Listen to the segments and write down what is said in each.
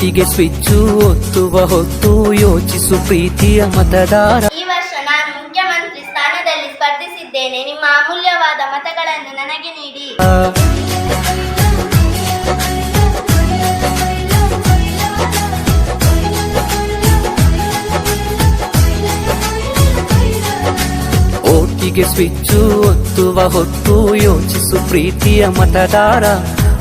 ಓಟಿಗೆ switch ಒತ್ತುವ ಹೊತ್ತು ಯೋಚಿಸು ಪ್ರೀತಿಯ ಮತದಾರ. ಈ ವರ್ಷ ನಾನು ಮುಖ್ಯಮಂತ್ರಿ ಸ್ಥಾನದಲ್ಲಿ ಸ್ಪರ್ಧಿಸಿದ್ದೇನೆ. ನಿಮ್ಮ ಅಮೂಲ್ಯವಾದ ಮತಗಳನ್ನು ನನಗೆ ನೀಡಿ. ಸ್ವಿಚ್ಚು ಒತ್ತುವ ಹೊತ್ತು ಯೋಚಿಸು ಪ್ರೀತಿಯ ಮತದಾರ.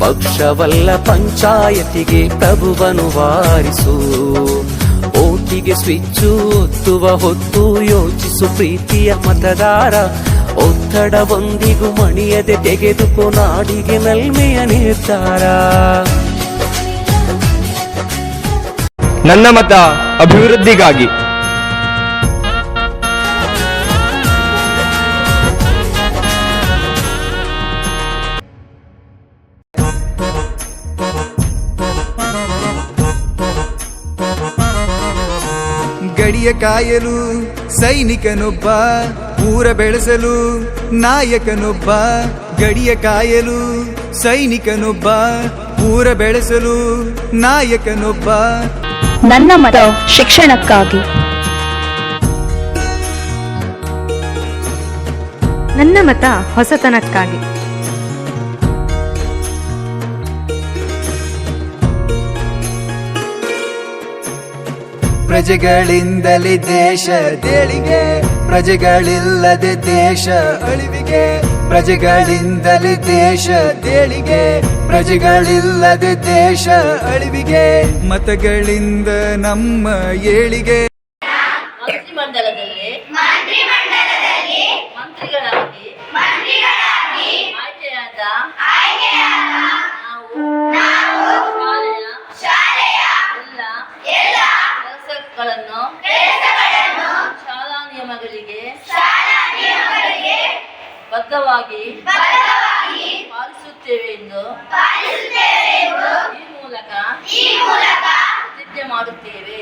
ಪಕ್ಷವಲ್ಲ ಪಂಚಾಯತಿಗೆ ಪ್ರಭುವನು ವಾರಿಸು. ಓಟಿಗೆ ಸ್ವಿಚ್ಚು ಒತ್ತುವ ಹೊತ್ತು ಯೋಚಿಸು ಪ್ರೀತಿಯ ಮತದಾರ. ಒತ್ತಡವೊಂದಿಗೂ ಮಣಿಯದೆ ತೆಗೆದುಕೊ ನಾಡಿಗೆ ನಲ್ಮೆಯ ನಿರ್ಧಾರ. ನನ್ನ ಮತ ಅಭಿವೃದ್ಧಿಗಾಗಿ. ಗಡಿಯ ಕಾಯಲು, ಸೈನಿಕನೊಬ್ಬ, ಊರ ಬೆಳೆಸಲು, ನಾಯಕನೊಬ್ಬ. ಗಡಿಯ ಕಾಯಲು, ಸೈನಿಕನೊಬ್ಬ, ಊರ ಬೆಳೆಸಲು, ನಾಯಕನೊಬ್ಬ. ನನ್ನ ಮತ ಶಿಕ್ಷಣಕ್ಕಾಗಿ. ನನ್ನ ಮತ ಹೊಸತನಕ್ಕಾಗಿ. ಪ್ರಜೆಗಳಿಂದಲೇ ದೇಶ ದೇಳಿಗೆ, ಪ್ರಜೆಗಳಿಲ್ಲದೆ ದೇಶ ಅಳಿವಿಗೆ, ಪ್ರಜೆಗಳಿಂದಲೇ ದೇಶ ದೇಳಿಗೆ, ಪ್ರಜೆಗಳಿಲ್ಲದೆ ದೇಶ ಅಳಿವಿಗೆ, ಮತಗಳಿಂದ ನಮ್ಮ ಏಳಿಗೆ. ಬದ್ಧವಾಗಿ ಪಾಲಿಸುತ್ತೇವೆ ಎಂದು ಈ ಮೂಲಕ ಪ್ರತಿಜ್ಞೆ ಮಾಡುತ್ತೇವೆ.